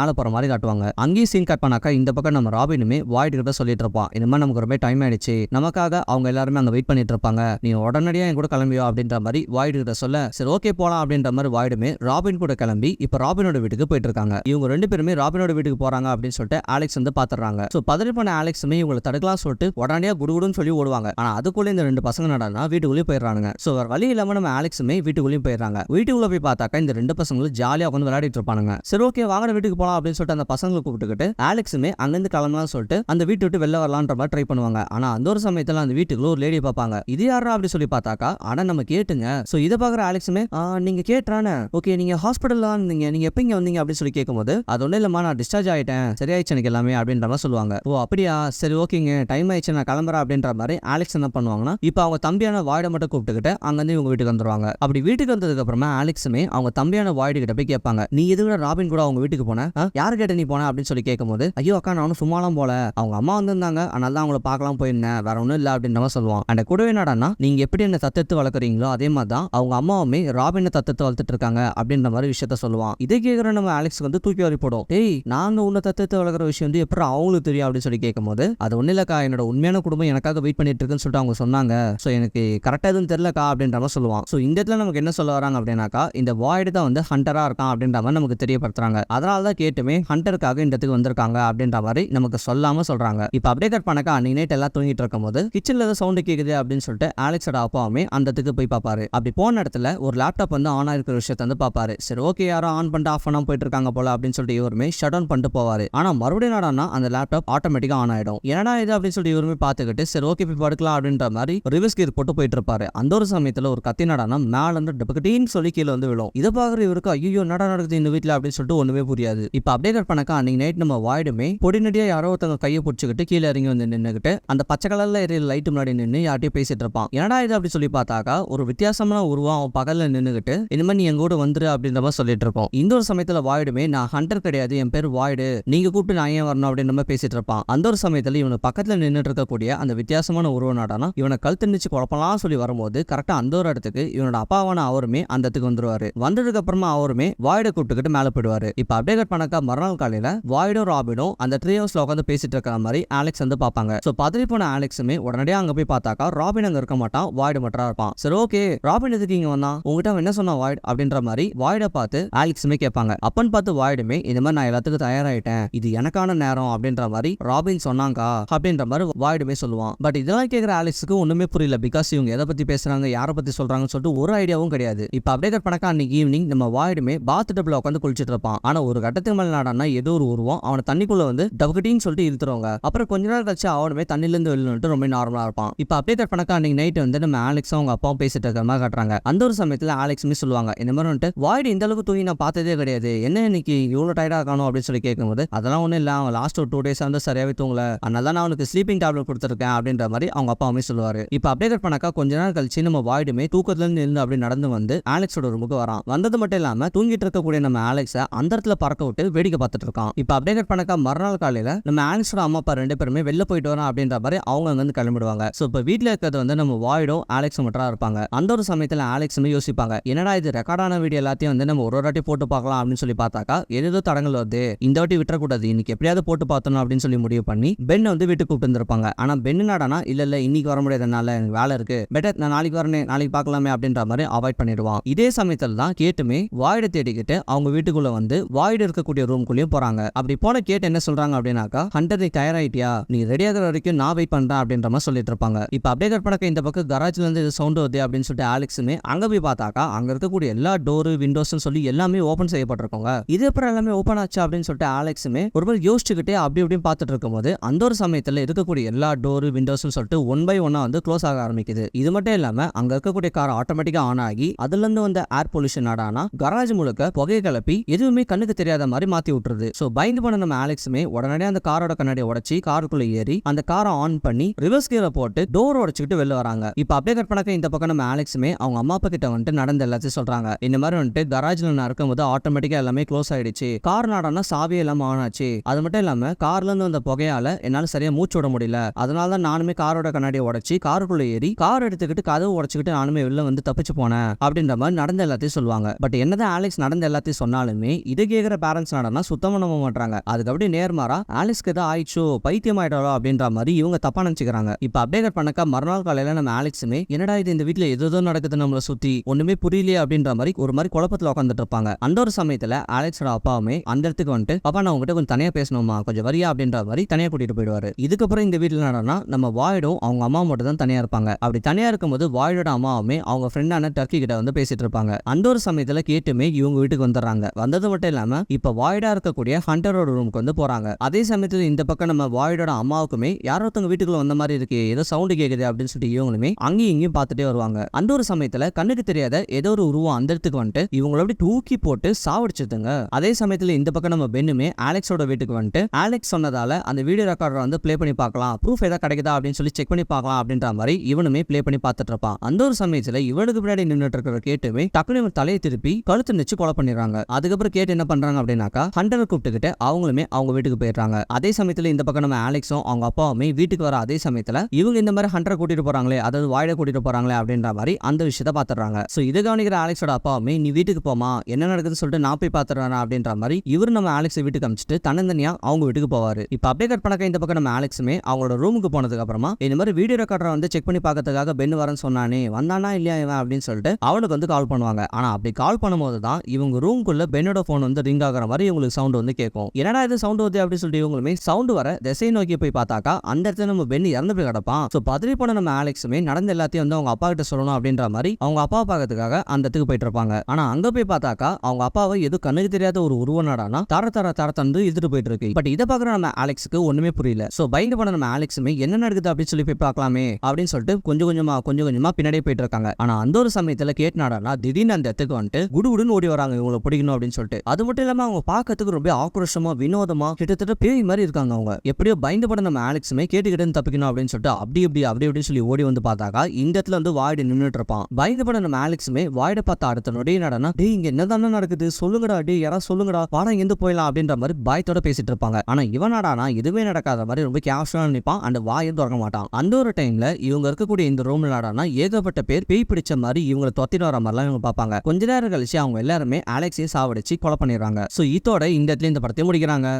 மேல மேலே போற மாதிரி காட்டுவாங்க. அங்கேயும் சீன் கட் பண்ணாக்கா இந்த பக்கம் நம்ம ராபினுமே வாய்டு கிட்ட சொல்லிட்டு இருப்பான் இந்த மாதிரி நமக்கு ரொம்ப டைம் ஆயிடுச்சு. நமக்காக அவங்க எல்லாருமே அங்க வெயிட் பண்ணிட்டு இருப்பாங்க. நீ உடனடியா என் கூட கிளம்பியோ அப்படின்ற மாதிரி வாய்டு கிட்ட சொல்ல சரி ஓகே போலாம் அப்படின்ற மாதிரி வாய்டுமே ராபின் கூட கிளம்பி இப்போ ராபினோட வீட்டுக்கு போயிட்டு இருக்காங்க. இவங்க ரெண்டு பேருமே ராபினோட வீட்டுக்கு போறாங்க அப்படின்னு சொல்லிட்டு ஆலெக்ஸ் வந்து பாத்துறாங்க. ஸோ பதறி பண்ண ஆலெக்ஸுமே இவங்களை தடுக்கலாம் சொல்லிட்டு உடனடியா குடுகுடுன்னு சொல்லி ஓடுவாங்க. ஆனா அதுக்குள்ள இந்த ரெண்டு பசங்க நடனா வீட்டுக்குள்ளேயே போயிடுறாங்க சோ வேற வழி இல்லாம நம்ம ஆலெக்ஸுமே வீட்டுக்குள்ளேயும் போயிடுறாங்க. வீட்டுக்குள்ள போய் பார்த்தாக்கா இந்த ரெண்டு பசங்களும் ஜாலியா உட்காந்து விளையாடிட்டு இருப்பானுங்க. சரி ஓகே வாங்க வீட்டுக்கு போலாம் அப்படின்னு சொல்லிட்டு அந்த பசங்களை கூப்பிட்டுக்கிட்டு ஆலெக்ஸுமே அங்கிருந்து கிளம்பலாம் சொல்லிட்டு அந்த வீட்டு விட்டு வெளில வரலான்ற மாதிரி ட்ரை பண்ணுவாங்க. ஆனா அந்த ஒரு சமயத்துல அந்த வீட்டுக்குள்ள ஒரு லேடியை பார்ப்பாங்க. இது யாரா அப்படி சொல்லி பார்த்தாக்கா ஆனா நம்ம கேட்டுங்க. ஸோ இதை பார்க்குற ஆலெக்ஸுமே நீங்க கேட்டானே ஓகே நீங்க ஹாஸ்பிட்டல் தான் இருந்தீங்க. நீங்க எப்ப இங்க வந்தீங்க? அப்படின்னு சொல்லி கேட்கும்போது அது ஒன்றும் இல்லம்மா நான் டிஸ்சார்ஜ் ஆயிட்டேன். சரியாயிடுச்சு எனக்கு எல்லாமே அப்படின்ற மாதிரி சொல்லுவாங்க. ஓ அப்படியா? சரி ஓகேங்க டைம் ஆயிடுச்சு நான் கிளம்புறேன் அப்படின்ற மாதிரி ஆலெக்ஸ் என்ன பண்ணுவாங்கன்னா இப்போ அவங்க தம்பியான வாய்டை மட்டும் கூப்பிட்டுக்கிட்டு அங்கேருந்து இவங்க வீட்டுக்கு வந்துருவாங்க. அப்படி வீட்டுக்கு வந்ததுக்கு அப்புறமா ஆலெக்ஸுமே அவங்க தம்பியான வாய்டு கிட்ட போய் கேட்பாங்க நீ எதுக்கு ராபின் கூட அவங்க வீட்டுக்கு போன? யார் கேட்ட நீ போன? அப்படின்னு சொல்லி கேட்கும்போது ஐயோ அக்கா நானும் சும்மாலாம் போல. அவங்க அம்மா வந்திருந்தாங்க. அதனால தான் அவங்கள பார்க்கலாம் போயிருந்தேன். வேற ஒன்றும் இல்லை. அப்படின்ற மாதிரி சொல்லுவான். அந்த கூடவே என்னடான்னா நீங்க எப்படி என்ன தத்தெடுத்து வளர்க்குறீங்களோ அதே மாதிரி தான் அவங்க அம்மாவுமே ராபினை தத்தெடுத்து வளர்த்துட்டு இருக்காங்க. அப்படின்ற மாதிரி விஷயத்த சொல்லுவான். இதை கேட்குற நம்ம ஆலெக்ஸ் வந்து தூக்கி வரி போடும். டேய் நாங்க உன்னை தத்தெடுத்து வளர்க்குற விஷயம் வந்து எப்படி அவங்களுக்கு தெரியும்? அப்படின்னு சொல்லி கேட்கும்போது அது ஒன்றும் இல்லைக்கா. என்னோட உண்மையான குடும்பம் எனக்காக வெயிட் பண்ணிட்டு இருக்குன்னு சொல்லிட்டு அவங்க சொன்னாங்க. ஸோ எனக்கு கரெக்டாக எதுவும் தெரியலக்கா. அப்படின்ற மாதிரி சொல்லுவான். ஸோ இந்த இடத்துல நமக்கு என்ன சொல்ல வராங்க அப்படின்னாக்கா இந்த வாய்டு தான் வந்து ஹண்டராக இருக்கான் அப்படின்ற மாதிரி நமக்கு தெரியப்படுத்துறாங்க. அதனால தான் கேட்டுமே ஹண்டருக்காக இந்த இடத்துக்கு வந்திருக்காங்க அப்படின்ற மாதிரி நமக்கு சொல்லாம சொல்றாங்க. இப்போ அப்படியே கட் பண்ணக்கா அன்னைக்கு நைட் எல்லாம் தூங்கிட்டு இருக்கும்போது கிச்சன்ல ஏதோ சவுண்டு கேட்குது அப்படின்னு சொல்லிட்டு ஆலெக்ஸோட அப்பாவுமே அந்த இடத்துக்கு போய் பார்ப்பாரு அப்படி போன இடத்துல ஒரு லேப்டாப் வந்து ஆன் ஆயிருக்கிற விஷயத்தை வந்து பார்ப்பாரு சரி ஓகே யாரோ ஆன் பண்ணிட்டு ஆஃப் பண்ணாம போயிட்டு இருக்காங்க போல அப்படின்னு சொல்லிட்டு இவருமே ஷட் டவுன் பண்ணிட்டு போவாரு. ஆனா மறுபடியும் என்னடான்னா அந்த லேப்டாப் ஆட்டோமேட்டிக்கா ஆன் ஆயிடும். என்னடா இது அப்படின்னு சொல்லிட்டு இவருமே பார்த்துக்கிட்டு சரி ஓகே போய் படுக்கலாம் அப்படின்ற மாதிரி ரிவர்ஸ் கீர் போட்டு போயிட்டு இருப்பாரு. அந்த ஒரு சமயத்தில் ஒரு கத்தி நடனம் மேலே வந்து டபக்கட்டின்னு சொல்லி கீழே வந்து விழும். இதை பார்க்குற இவருக்கு ஐயோ நட நடக்குது இந்த வீட்டில் அப்படின்னு சொல்லிட்டு ஒன்றுமே புரியாது. இப்போ அப்டேட் பண்ணக்கா அன்னைக்கு நைட் நம்ம வாய்டுமே பொடிநடியாக யாரோ ஒருத்தவங்க கையை பிடிச்சிக்கிட்டு கீழே இறங்கி வந்து நின்னுக்கிட்டு அந்த பச்சை கலர்ல எரிய லைட் முன்னாடி நின்று யார்ட்டையும் பேசிட்டு இருப்பான். என்னடா இது அப்படி சொல்லி பார்த்தாக்கா ஒரு வித்தியாசமான உருவம் அவன் பகலில் நின்னுக்கிட்டு இந்த மாதிரி நீ எங்கூட வந்துரு அப்படின்ற மாதிரி சொல்லிட்டு இருப்போம் இந்த ஒரு சமயத்தில் வாய்டுமே நான் ஹண்டர் கிடையாது என் பேர் வாய்டு நீங்க கூப்பிட்டு நான் ஏன் வரணும்? அப்படின்ற மாதிரி பேசிட்டு இருப்பான். அந்த ஒரு சமயத்தில் இவனுக்கு பக்கத்தில் நின்றுட்டு இருக்கக்கூடிய அந்த வித்தியாசமான உருவ நாடானா இவனை கழுத்து நிச்சு குழப்பலாம் சொல்லி வரும்போது கரெக்டா அந்த ஒரு இடத்துக்கு இவனோட அப்பாவான அவருமே அந்த இடத்துக்கு வந்துருவாரு. வந்ததுக்கு அப்புறமா அவருமே வாய்டை கூப்பிட்டுக்கிட்டு மேல போயிடுவாரு. இப்ப அப்டேட் பண்ணக்கா மறுநாள் காலையில வாய்டும் ராபினும் அந்த ட்ரீ ஹவுஸ்ல உட்காந்து பேசிட்டு இருக்கிற மாதிரி ஆலெக்ஸ் வந்து பார்ப்பாங்க. சோ பதறி போன ஆலெக்ஸுமே உடனடியா அங்க போய் பார்த்தாக்கா ராபின் அங்க இருக்க மாட்டான் வாய்டு மட்டும் இருப்பான். சரி ஓகே ராபின் எதுக்கு இங்க வந்தான்? உங்ககிட்ட என்ன சொன்னா வாய்ட்? அப்படின்ற மாதிரி வாய்டை பார்த்து ஆலெக்ஸுமே கேட்பாங்க. அப்பன்னு பார்த்து வாய்டுமே இந்த மாதிரி நான் எல்லாத்துக்கும் தயாராயிட்டேன். இது எனக்கான நேரம் அப்படின்ற மாதிரி ராபின் சொன்னாங்கா? அப்படின்ற மாதிரி வாய்டுமே சொல்லுவான். பட் இதெல்லாம் கேட்குற ஆலெக்ஸுக்கு ஒண்ணுமே புரியல. பிகாஸ் இவங்க எதை பத்தி பேசுறாங்க யாரை பத்தி சொல்றாங்கன்னு சொல்லிட்டு ஒரு ஐடியாவும் கிடையாது. இப்ப அப்டேட் பணக்கா அன்னைக்கு ஈவினிங் நம்ம வாயிடுமே பாத் டப்ல உட்காந்து குளிச்சிட்டு இருப்பான். ஆனா ஒரு கட்டத்துக்கு மேல நாடானா ஏதோ ஒரு உருவம். அவனை தண்ணிக்குள்ள வந்து டபுக்கட்டின்னு சொல்லிட்டு இருத்துறவங்க அப்புறம் கொஞ்ச நேரம் கழிச்சு அவனுமே தண்ணில இருந்து ரொம்ப நார்மலா இருப்பான். இப்ப அப்டேட் பணக்கா அன்னைக்கு நைட் வந்து நம்ம ஆலெக்ஸும் அவங்க அப்பாவும் பேசிட்டு இருக்கிற மாதிரி காட்டுறாங்க. அந்த ஒரு சமயத்துல ஆலெக்ஸுமே சொல்லுவாங்க இந்த மாதிரி வந்துட்டு வாய்டு இந்த அளவுக்கு தூங்கி நான் பார்த்ததே கிடையாது. என்ன இன்னைக்கு இவ்வளவு டயர்டா காணும் அப்படின்னு சொல்லி கேட்கும்போது அதெல்லாம் ஒன்றும் இல்லை. அவன் லாஸ்ட் ஒரு டூ டேஸ் வந்து சரியாவே தூங்கல. அதனால தான் நான் அவனுக்கு ஸ்லீப்பிங் டேப்லெட் கொடுத்துருக்கேன். அப்படின்ற மாதிரி அவங்க அப்பாவுமே சொல்லுவாரு. இப்போ அப்டேட் பண்ணாக்கா கொஞ்ச நேரம் கழிச்சு நம்ம வாய்டுமே தூக்கத்துல இருந்து இருந்து அப்படி நடந்து வந்து ஆலெக்ஸோட ரூமுக்கு வரான். வந்தது மட்டும் இல்லாம தூங்கிட்டு இருக்கக்கூடிய நம்ம ஆலெக்ஸை அந்த இடத்துல பறக்க விட்டு வேடிக்கை பார்த்துட்டு இருக்கான். இப்போ அப்டேட் பண்ணக்கா பண்ணாக்கா மறுநாள் காலையில நம்ம ஆலெக்ஸோட அம்மா அப்பா ரெண்டு பேருமே வெளில போயிட்டு வரோம் அப்படின்ற மாதிரி அவங்க அங்க இருந்து கிளம்பிடுவாங்க. ஸோ இப்போ வீட்டில் இருக்கிறது வந்து நம்ம வாய்டும் ஆலெக்ஸும் மட்டும் இருப்பாங்க. அந்த ஒரு சமயத்தில் ஆலெக்ஸுமே யோசிப்பாங்க. என்னடா இது ரெக்கார்டான வீடியோ எல்லாத்தையும் வந்து நம்ம ஒரு ஒரு வாட்டி போட்டு பார்க்கலாம் அப்படின்னு சொல்லி பார்த்தாக்கா ஏதோ தடங்கள் வருது இந்த வாட்டி விட்டுறக்கூடாது இன்னைக்கு எப்படியாவது போட்டு பார்த்தணும் அப்படின்னு சொல்லி முடிவு பண்ணி பெண்ணை வந்து வீட்டுக்கு கூப்பிட்டு இருந்திருப்பாங்க ஆனா பெண்ணு நாடானா இல்ல இல்ல இன்னைக்கு வர முடியாது என்னால எனக்கு வேலை இருக்கு. பெட்டர் நான் நாளைக்கு வரேன் நாளைக்கு பார்க்கலாமே அப்படின்ற மாதிரி அவாய்ட் பண்ணிடுவான். இதே சமயத்தில் தான் கேட்டுமே வாய்டை தேடிக்கிட்டு அவங்க வீட்டுக்குள்ள வந்து வாய்டு இருக்கக்கூடிய ரூம்குள்ளேயும் போறாங்க. அப்படி போன கேட்டு என்ன சொல்றாங்க அப்படின்னாக்கா ஹண்டர் நீ தயாராயிட்டியா? நீ ரெடி ஆகிற வரைக்கும் நான் வெயிட் பண்றேன் அப்படின்ற மாதிரி சொல்லிட்டு இருப்பாங்க. இப்போ அப்படியே கற்பனக்க இந்த பக்கம் கராஜ்ல இருந்து இது சவுண்ட் வருது அப்படின்னு சொல்லிட்டு ஆலெக்ஸுமே அங்க போய் பார்த்தாக்கா அங்க இருக்கக்கூடிய எல்லா டோரு விண்டோஸ்னு சொல்லி எல்லாமே ஓப்பன் செய்யப்பட்டிருக்கோங்க. இது அப்புறம் எல்லாமே ஓப்பன் ஆச்சு அப்படின்னு சொல்லிட்டு ஆலெக்ஸுமே ஒரு மாதிரி யோசிச்சுக்கிட்டே அப்படி அப்படியும் பார்த்துட்டு இருக்கும்போது அந்த ஒரு சமயத்துல இருக்கக்கூடிய எல்லா டோரு விண்டோஸ்னு சொல்லிட்டு ஒன் பை ஒன்னா வந்து க்ளோஸ் ஆக ஆரம்பிக்குது. இது மட்டும் இல்லாம அங்க இருக்கக்கூடிய கார் ஆட்டோமேட்டிக்கா ஆன் ஆகி அதுல இருந்து வந்த ஏர் பொல்யூஷன் ஆடானா கராஜ் முழுக்க புகையை கிளப்பி எதுவுமே கண்ணுக்கு தெரியாத மாதிரி மாத்தி விட்டுருது. சோ பயந்து போன நம்ம ஆலெக்ஸுமே உடனடியே அந்த காரோட கண்ணாடியை உடச்சி காருக்குள்ள ஏறி அந்த காரை ஆன் பண்ணி ரிவர்ஸ் கியரை போட்டு டோர் உடைச்சிக்கிட்டு வெளில வராங்க. இப்போ அப்படியே கட் பண்ணக்க இந்த பக்கம் நம்ம ஆலெக்ஸுமே அவங்க அம்மா அப்பா கிட்ட வந்துட்டு நடந்த எல்லாத்தையும் சொல்றாங்க. இந்த மாதிரி வந்துட்டு கராஜ்ல நான் இருக்கும்போது ஆட்டோமேட்டிக்கா எல்லாமே க்ளோஸ் ஆயிடுச்சு. கார் நாடானா சாவி எல்லாம் ஆன் ஆச்சு. அது மட்டும் இல்லாம கார்ல இருந்து வந்த புகையால என்னால சரியா மூச்சு விட முடியல. அதனால தான் நானுமே காரோட கண்ணாடியை உடச்சி காருக்குள்ள ஏறி கார் எடுத்துக்கிட்டு கதவு உடைச்சிக்கிட்டு நானுமே வெளில வந்து தப்பிச்சு போனேன் அப்படின்ற மாதிரி நடந்த எல்லாத்தையும் சொல்லுவாங்க. பட் என்னதான் ஆலெக்ஸ் நடந்த எல்லாத்தையும் சொன்னாலுமே இது கேட்குற பேரண்ட்ஸ் நடனா சுத்தம் நம்ப மாட்டாங்க அதுக்கு அப்படியே நேர்மாறா ஆலிஸ்க்கு ஏதோ ஆயிடுச்சோ பைத்தியம் ஆயிட்டாரோ அப்படின்ற மாதிரி இவங்க தப்பா நினைச்சுக்கிறாங்க. இப்போ அப்டேட் பண்ணக்கா மறுநாள் காலையில நம்ம ஆலெக்ஸுமே என்னடா இது இந்த வீட்ல ஏதோ நடக்குது நம்மளை சுத்தி ஒண்ணுமே புரியலையே அப்படின்ற மாதிரி ஒரு மாதிரி குழப்பத்துல உட்காந்துட்டு இருப்பாங்க. அந்த ஒரு சமயத்துல ஆலெக்ஸோட அப்பாவுமே அந்த இடத்துக்கு வந்துட்டு அப்பா நான் உங்ககிட்ட கொஞ்சம் தனியா பேசணுமா கொஞ்சம் வரியா? அப்படின்ற மாதிரி தனியா கூட்டிட்டு போயிடுவாரு. இதுக்கப்புறம் இந்த வீட்டுல நடனா நம்ம வாயிடும் அவங்க அம்மா மட்டும் தான் தனியா இருப்பாங்க. அப்படி தனியா இருக்கும்போது வாய்டோட அம்மாவுமே அவங்க ஃப்ரெண்டான டர்க்கி கிட்ட வந்து பேசிட்டு இருப்பாங்க. அந்த ஒரு சமயத்துல கேட்டுமே இவங்க வீட்டுக்கு வந்துடுறாங்க. வந்தது மட்டும் இல்லாம இப்ப வாய்டா இருக்கக்கூடிய ஹண்டரோட ரூமுக்கு வந்து போறாங்க. அதே சமயத்துல இந்த பக்கம் நம்ம வாய்டோட அம்மாவுக்குமே யாரோ ஒருத்தவங்க வீட்டுக்குள்ள வந்த மாதிரி இருக்கு ஏதோ சவுண்டு கேக்குது அப்படின்னு சொல்லிட்டு இவங்களுமே அங்கேயும் இங்கேயும் பார்த்துட்டே வருவாங்க. அந்த ஒரு சமயத்துல கண்ணுக்கு தெரியாத ஏதோ ஒரு உருவம் அந்த இடத்துக்கு வந்துட்டு இவங்கள அப்படி தூக்கி போட்டு சாவடிச்சிதுங்க அதே சமயத்துல இந்த பக்கம் நம்ம பெண்ணுமே ஆலெக்ஸோட வீட்டுக்கு வந்துட்டு ஆலெக்ஸ் சொன்னதால அந்த வீடியோ ரெக்கார்டரை வந்து ப்ளே பண்ணி பார்க்கலாம். ப்ரூஃப் ஏதாவது கிடைக்குதா அப்படின்னு சொல்லி செக் பண்ணி பார்க்கலாம் அப்படின்ற மாதிரி இவனுமே ப்ளே பண்ணி பார்த்துட்டு இருப்பான். அந்த ஒரு சமயத்துல இவனுக்கு பின்னாடி நின்றுட்டு இருக்கிற கேட்டுமே டக்குனு இவன் தலையை திருப்பி கழுத்து நிச்சு கொலை பண்ணிடுறாங்க. அதுக்கப்புறம் கேட்டு என்ன பண்றாங்க அப்படின்னாக்கா ஹண்டரை கூப்பிட்டுக்கிட்டு அவங்களுமே அவங்க வீட்டுக்கு போயிடுறாங்க. அதே சமயத்துல இந்த பக்கம் நம்ம ஆலெக்ஸும் அவங்க அப்பாவுமே வீட்டுக்கு வர அதே சமயத்துல இவங்க இந்த மாதிரி ஹண்டரை கூட்டிட்டு போறாங்களே அதாவது வாயில கூட்டிட்டு போறாங்களே அப்படின்ற மாதிரி அந்த விஷயத்த பாத்துறாங்க சோ இதை கவனிக்கிற ஆலெக்ஸோட அப்பாவுமே நீ வீட்டுக்கு போமா என்ன நடக்குதுன்னு சொல்லிட்டு நான் போய் பாத்துறேன் அப்படின்ற மாதிரி இவர் நம்ம ஆலெக்ஸை வீட்டுக்கு அமிச்சிட்டு தன்னந்தனியா அவங்க வீட்டுக்கு போவாரு. இப்ப அப்படியே கட் பண்ணக்க இந்த பக்கம் நம்ம ஆலெக்ஸுமே அவங்களோட ரூமுக்கு போனதுக்கு அப்புறமா இந்த மாதிரி வீடியோ ரெக்கார்டரை வந்து செக் பண்ணி பார்க்கறதுக்காக பென் வரேன்னு சொன்னானே வந்தானா இல்லையா இவன் அப்படின்னு சொல்லிட்டு அவனுக்கு வந்து கால் பண்ணுவாங்க. ஆனா அப்படி கால் பண்ணும்போது தான் இவங்க ரூம்குள்ள பெண்ணோட ஃபோன் வந்து ரிங் ஆகிற மாதிரி இவங்களுக்கு சவுண்ட் வந்து கேட்கும். என்னடா இது சவுண்ட் வருது அப்படின்னு சொல்லிட்டு இவங்களுமே சவுண்ட் வர திசை நோக்கி போய் பார்த்தாக்கா அந்த இடத்துல நம்ம பெண் இறந்து போய் கிடப்பான். ஸோ பதறி போன நம்ம ஆலெக்ஸுமே நடந்த எல்லாத்தையும் வந்து அவங்க அப்பா கிட்ட சொல்லணும் அப்படின்ற மாதிரி அவங்க அப்பா பார்க்கறதுக்காக அந்த இடத்துக்கு போயிட்டு இருப்பாங்க. ஆனா அங்க போய் பார்த்தாக்கா அவங்க அப்பாவை எது கண்ணுக்கு தெரியாத ஒரு உருவ நாடானா தர தர தர தந்து இழுத்துட்டு போயிட்டு இருக்கு. பட் இதை பாக்குற நம்ம ஆலெக்ஸுக்கு ஒண்ணுமே புரியல. ஸோ பயந்து போன நம்ம ஆலெக்ஸுமே என்ன நடக்குது அப்படின்னு சொல்லி போய் பார்க்கலாமே அப்படின்னு சொல்லிட்டு கொஞ்சம் கொஞ்சமா கொஞ்சம் கொஞ்சமா பின்னாடியே போயிட்டு இருக்காங்க ஆனா அந்த ஒரு சமயத்துல கேட் நாடானா திடீர்னு அந்த இடத்துக்கு வந்துட்டு குடுகுடுன்னு ஓடி வராங்க. இவங்களை பிடிக்கணும் அப்படின்னு சொல்லிட்டு. அது மட்டும் இல்லாம அவங்க பார்க்கறதுக்கு ரொம்ப ஆக்ரோஷமா வினோதமா கிட்டத்தட்ட பேய் மாதிரி இருக்காங்க அவங்க. எப்படியோ பயந்து போன நம்ம ஆலெக்ஸுமே கேட்டுக்கிட்டு தப்பிக்கணும் அப்படின்னு சொல்லிட்டு அப்படி இப்படி அப்படி அப்படின்னு சொல்லி ஓடி வந்து பார்த்தாக்கா இந்த இடத்துல வந்து வாய்டு நின்றுட்டு இருப்பான் பயந்து போன நம்ம ஆலெக்ஸுமே வாய்டை பார்த்த அடுத்த நொடியே நடனா டே இங்க என்னதான நடக்குது? சொல்லுங்கடா டே யாராவது சொல்லுங்கடா வாடா எந்த போயிடலாம். அப்படின்ற மாதிரி பயத்தோட பேசிட்டு இருப்பாங்க. ஆனா இவனாடானா எதுவுமே நடக்காத மாதிரி ரொம்ப கேஷுவலா நிற்பான் அந்த வாயும் திறக்க மாட்டான். அந்த ஒரு டைம்ல இவங்க இருக்கக்கூடிய இந்த ரூம்ல நாடானா ஏகப்பட்ட பேர் பேய் பிடிச்ச மாதிரி இவங்களை தொத்திட்டு வர மாதிரிலாம் இவங்க பார்ப்பாங்க. கொஞ்ச நேரம் கழிச்சு அவங்க எல்லாருமே அலெக்ஸை சாவடிச்சு கொலை பண்ணிடுறாங்க. சோ இதோட இந்த இடத்துல இந்த படத்தை முடிக்கிறாங்க.